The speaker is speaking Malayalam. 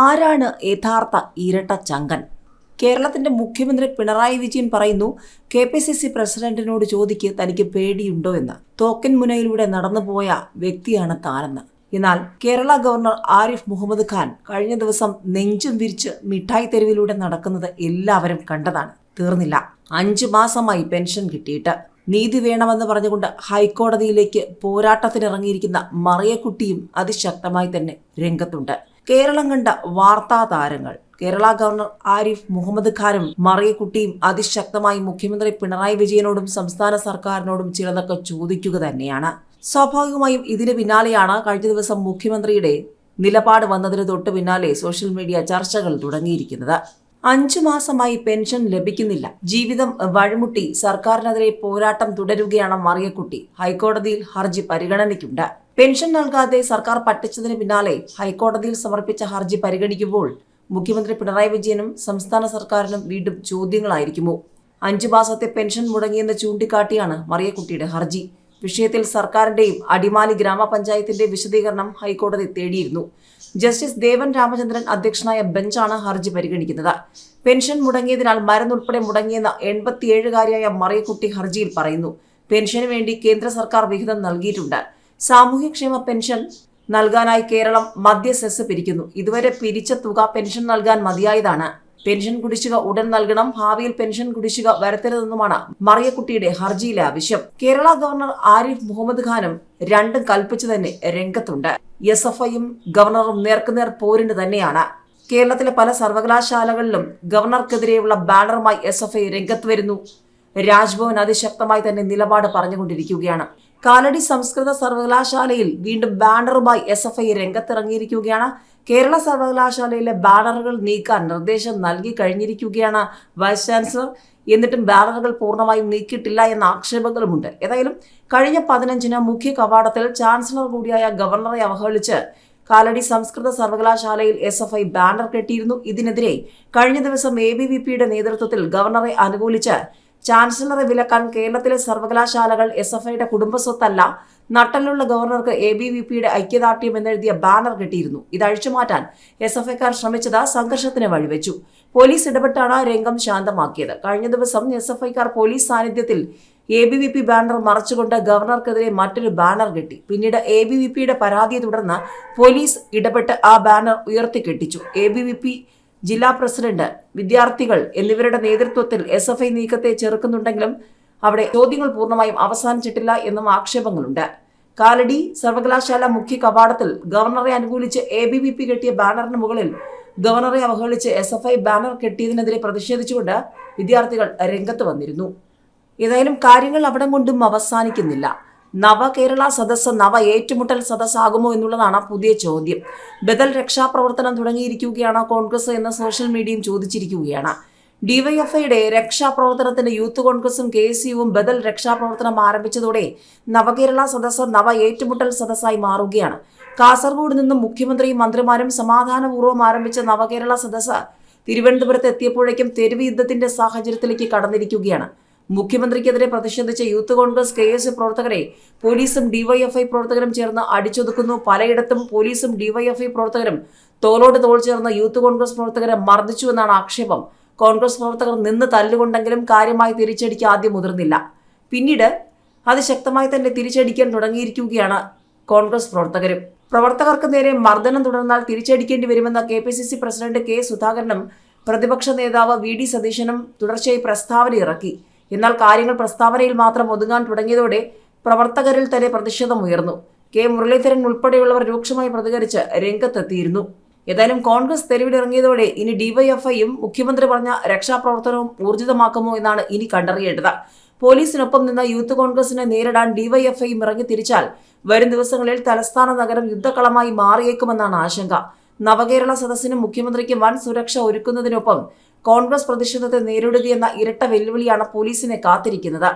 ആരാണ് യഥാർത്ഥ ഇരട്ട ചങ്കൻ? കേരളത്തിന്റെ മുഖ്യമന്ത്രി പിണറായി വിജയൻ പറയുന്നു കെ പി സി സി പ്രസിഡന്റിനോട് ചോദിക്ക് തനിക്ക് പേടിയുണ്ടോ എന്ന്. തോക്കൻ മുനയിലൂടെ നടന്നുപോയ വ്യക്തിയാണ് താനെന്ന്. എന്നാൽ കേരള ഗവർണർ ആരിഫ് മുഹമ്മദ് ഖാൻ കഴിഞ്ഞ ദിവസം നെഞ്ചും വിരിച്ച് മിഠായി തെരുവിലൂടെ നടക്കുന്നത് എല്ലാവരും കണ്ടതാണ്. തീർന്നില്ല. അഞ്ചു മാസമായി പെൻഷൻ കിട്ടിയിട്ട്. നീതി വേണമെന്ന് പറഞ്ഞുകൊണ്ട് ഹൈക്കോടതിയിലേക്ക് പോരാട്ടത്തിനിറങ്ങിയിരിക്കുന്ന മറിയക്കുട്ടിയും അതിശക്തമായി തന്നെ രംഗത്തുണ്ട്. കേരളം കണ്ട വാർത്താ താരങ്ങൾ. കേരള ഗവർണർ ആരിഫ് മുഹമ്മദ് ഖാനും മറിയക്കുട്ടിയും അതിശക്തമായി മുഖ്യമന്ത്രി പിണറായി വിജയനോടും സംസ്ഥാന സർക്കാരിനോടും ചിലതൊക്കെ ചോദിക്കുക തന്നെയാണ്. സ്വാഭാവികമായും ഇതിന് പിന്നാലെയാണ് കഴിഞ്ഞ ദിവസം മുഖ്യമന്ത്രിയുടെ നിലപാട് വന്നതിന് തൊട്ട് പിന്നാലെ സോഷ്യൽ മീഡിയ ചർച്ചകൾ തുടങ്ങിയിരിക്കുന്നത്. അഞ്ചു മാസമായി പെൻഷൻ ലഭിക്കുന്നില്ല. ജീവിതം വഴിമുട്ടി സർക്കാരിനെതിരെ പോരാട്ടം തുടരുകയാണ് മറിയക്കുട്ടി. ഹൈക്കോടതിയിൽ ഹർജി പരിഗണനയ്ക്കുണ്ട്. പെൻഷൻ നൽകാതെ സർക്കാർ പറ്റിച്ചതിന് പിന്നാലെ ഹൈക്കോടതിയിൽ സമർപ്പിച്ച ഹർജി പരിഗണിക്കുമ്പോൾ മുഖ്യമന്ത്രി പിണറായി വിജയനും സംസ്ഥാന സർക്കാരിനും വീണ്ടും ചോദ്യങ്ങളായിരിക്കുമോ? അഞ്ചു മാസത്തെ പെൻഷൻ മുടങ്ങിയെന്ന് ചൂണ്ടിക്കാട്ടിയാണ് മറിയക്കുട്ടിയുടെ ഹർജി. വിഷയത്തിൽ സർക്കാരിന്റെയും അടിമാലി ഗ്രാമപഞ്ചായത്തിന്റെ വിശദീകരണം ഹൈക്കോടതി തേടിയിരുന്നു. ജസ്റ്റിസ് ദേവൻ രാമചന്ദ്രൻ അധ്യക്ഷനായ ബെഞ്ചാണ് ഹർജി പരിഗണിക്കുന്നത്. പെൻഷൻ മുടങ്ങിയതിനാൽ മരുന്നുൾപ്പെടെ മുടങ്ങിയെന്ന എൺപത്തിയേഴുകാരിയായ മറിയക്കുട്ടി ഹർജിയിൽ പറയുന്നു. പെൻഷന് വേണ്ടി കേന്ദ്ര സർക്കാർ വിഹിതം നൽകിയിട്ടുണ്ട്. സാമൂഹ്യക്ഷേമ പെൻഷൻ നൽകാനായി കേരളം മദ്യ സെസ് പിരിക്കുന്നു. ഇതുവരെ പിരിച്ച തുക പെൻഷൻ നൽകാൻ മതിയായതാണ്. പെൻഷൻ കുടിശ്ശിക ഉടൻ നൽകണം. ഭാവിയിൽ പെൻഷൻ കുടിശ്ശിക വരത്തരുതെന്നുമാണ് മറിയക്കുട്ടിയുടെ ഹർജിയിലെ ആവശ്യം. കേരള ഗവർണർ ആരിഫ് മുഹമ്മദ് ഖാനും രണ്ടും കൽപ്പിച്ചു തന്നെ രംഗത്തുണ്ട്. എസ് എഫ് ഐയും ഗവർണറും നേർക്കുനേർ പോരിന് തന്നെയാണ്. കേരളത്തിലെ പല സർവകലാശാലകളിലും ഗവർണർക്കെതിരെയുള്ള ബാനറുമായി എസ് എഫ് ഐ രംഗത്ത് വരുന്നു. രാജ്ഭവൻ അതിശക്തമായി തന്നെ നിലപാട് പറഞ്ഞുകൊണ്ടിരിക്കുകയാണ്. കാലടി സംസ്കൃത സർവകലാശാലയിൽ വീണ്ടും ബാനറുമായി എസ് എഫ് ഐ രംഗത്തിറങ്ങിയിരിക്കുകയാണ്. കേരള സർവകലാശാലയിലെ ബാനറുകൾ നീക്കാൻ നിർദ്ദേശം നൽകി കഴിഞ്ഞിരിക്കുകയാണ് വൈസ് ചാൻസലർ എന്നിട്ടും ബാനറുകൾ പൂർണമായും നീക്കിയിട്ടില്ല എന്ന ആക്ഷേപങ്ങളുമുണ്ട്. ഏതായാലും കഴിഞ്ഞ പതിനഞ്ചിന് മുഖ്യ കവാടത്തിൽ ചാൻസലർ കൂടിയായ ഗവർണറെ അവഹേളിച്ച് കാലടി സംസ്കൃത സർവകലാശാലയിൽ എസ് എഫ് ഐ ബാനർ കെട്ടിയിരുന്നു. ഇതിനെതിരെ കഴിഞ്ഞ ദിവസം എ ബി വി പിയുടെ നേതൃത്വത്തിൽ ഗവർണറെ അനുകൂലിച്ച് ചാൻസലറെ വിലക്കാൻ കേരളത്തിലെ സർവകലാശാലകൾ എസ് എഫ് ഐയുടെ കുടുംബസ്വത്തല്ല. നട്ടലുള്ള ഗവർണർക്ക് എ ബി വി പിയുടെ ഐക്യദാർഢ്യം എന്നെഴുതിയ ബാനർ കെട്ടിയിരുന്നു. ഇത് അഴിച്ചുമാറ്റാൻ എസ് എഫ് ഐക്കാർ ശ്രമിച്ചത് സംഘർഷത്തിന് വഴിവെച്ചു. പോലീസ് ഇടപെട്ടാണ് രംഗം ശാന്തമാക്കിയത്. കഴിഞ്ഞ ദിവസം എസ് എഫ് ഐക്കാർ പോലീസ് സാന്നിധ്യത്തിൽ A B V P banner മറച്ചുകൊണ്ട് ഗവർണർക്കെതിരെ മറ്റൊരു ബാനർ കെട്ടി. പിന്നീട് എ ബി വി പിയുടെ പരാതിയെ തുടർന്ന് പോലീസ് ഇടപെട്ട് ആ ബാനർ ഉയർത്തിക്കെട്ടിച്ചു. എ ബി വി പി ജില്ലാ പ്രസിഡന്റ് വിദ്യാർത്ഥികൾ എന്നിവരുടെ നേതൃത്വത്തിൽ എസ് എഫ് ഐ നീക്കത്തെ ചെറുക്കുന്നുണ്ടെങ്കിലും അവിടെ ചോദ്യങ്ങൾ പൂർണമായും അവസാനിച്ചിട്ടില്ല എന്നും ആക്ഷേപങ്ങളുണ്ട്. കാലടി സർവകലാശാല മുഖ്യ കവാടത്തിൽ ഗവർണറെ അനുകൂലിച്ച് എ ബി വി പി കെട്ടിയ ബാനറിന് മുകളിൽ ഗവർണറെ അവഹേളിച്ച് എസ് എഫ് ഐ ബാനർ കെട്ടിയതിനെതിരെ പ്രതിഷേധിച്ചുകൊണ്ട് വിദ്യാർത്ഥികൾ രംഗത്ത് വന്നിരുന്നു. ഏതായാലും കാര്യങ്ങൾ അവിടം കൊണ്ടും അവസാനിക്കുന്നില്ല. നവകേരള സദസ്സ് നവ ഏറ്റുമുട്ടൽ സദസ്സാകുമോ എന്നുള്ളതാണ് പുതിയ ചോദ്യം. ബദൽ രക്ഷാപ്രവർത്തനം തുടങ്ങിയിരിക്കുകയാണ് കോൺഗ്രസ് എന്ന് സോഷ്യൽ മീഡിയയും ചോദിച്ചിരിക്കുകയാണ്. ഡിവൈഎഫ്ഐയുടെ രക്ഷാപ്രവർത്തനത്തിന് യൂത്ത് കോൺഗ്രസും കെ എസ് യുവും ബദൽ രക്ഷാപ്രവർത്തനം ആരംഭിച്ചതോടെ നവകേരള സദസ്സ് നവ ഏറ്റുമുട്ടൽ സദസ്സായി മാറുകയാണ്. കാസർഗോഡ് നിന്നും മുഖ്യമന്ത്രിയും മന്ത്രിമാരും സമാധാനപൂർവം ആരംഭിച്ച നവകേരള സദസ്സ് തിരുവനന്തപുരത്ത് എത്തിയപ്പോഴേക്കും തെരുവ് യുദ്ധത്തിന്റെ സാഹചര്യത്തിലേക്ക് കടന്നിരിക്കുകയാണ്. മുഖ്യമന്ത്രിക്കെതിരെ പ്രതിഷേധിച്ച യൂത്ത് കോൺഗ്രസ് കെ എസ് പ്രവർത്തകരെ പോലീസും ഡിവൈഎഫ്ഐ പ്രവർത്തകരും ചേർന്ന് അടിച്ചൊതുക്കുന്നു. പലയിടത്തും പോലീസും ഡിവൈഎഫ്ഐ പ്രവർത്തകരും തോളോട് തോൾ ചേർന്ന് യൂത്ത് കോൺഗ്രസ് പ്രവർത്തകരെ മർദ്ദിച്ചുവെന്നാണ് ആക്ഷേപം. കോൺഗ്രസ് പ്രവർത്തകർ നിന്ന് തല്ലുകൊണ്ടെങ്കിലും കാര്യമായി തിരിച്ചടിക്ക് ആദ്യം മുതിർന്നില്ല. പിന്നീട് അതിശക്തമായി തന്നെ തിരിച്ചടിക്കാൻ തുടങ്ങിയിരിക്കുകയാണ് കോൺഗ്രസ് പ്രവർത്തകരും. പ്രവർത്തകർക്ക് നേരെ മർദ്ദനം തുടർന്നാൽ തിരിച്ചടിക്കേണ്ടി വരുമെന്ന K P C C president K സുധാകരനും പ്രതിപക്ഷ നേതാവ് വി ഡി സതീശനും തുടർച്ചയായി പ്രസ്താവന ഇറക്കി. എന്നാൽ കാര്യങ്ങൾ പ്രസ്താവനയിൽ മാത്രം ഒതുങ്ങാൻ തുടങ്ങിയതോടെ പ്രവർത്തകരിൽ തന്നെ പ്രതിഷേധം ഉയർന്നു. കെ മുരളീധരൻ ഉൾപ്പെടെയുള്ളവർ രൂക്ഷമായി പ്രതികരിച്ച് രംഗത്തെത്തിയിരുന്നു. ഏതായാലും കോൺഗ്രസ് തെരുവിലിറങ്ങിയതോടെ ഇനി ഡിവൈഎഫ്ഐയും മുഖ്യമന്ത്രി പറഞ്ഞ രക്ഷാപ്രവർത്തനവും ഊർജിതമാക്കുമോ എന്നാണ് ഇനി കണ്ടറിയേണ്ടത്. പോലീസിനൊപ്പം നിന്ന യൂത്ത് കോൺഗ്രസിനെ നേരിടാൻ ഡിവൈഎഫ്ഐയും ഇറങ്ങി തിരിച്ചാൽ വരും ദിവസങ്ങളിൽ തലസ്ഥാന നഗരം യുദ്ധക്കളമായി മാറിയേക്കുമെന്നാണ് ആശങ്ക. നവകേരള സദസ്സിനും മുഖ്യമന്ത്രിക്ക് വൻ സുരക്ഷ ഒരുക്കുന്നതിനൊപ്പം കോൺഗ്രസ് പ്രതിഷേധത്തെ നേരിടുകയെന്ന ഇരട്ട വെല്ലുവിളിയാണ് പോലീസിനെ കാത്തിരിക്കുന്നത്.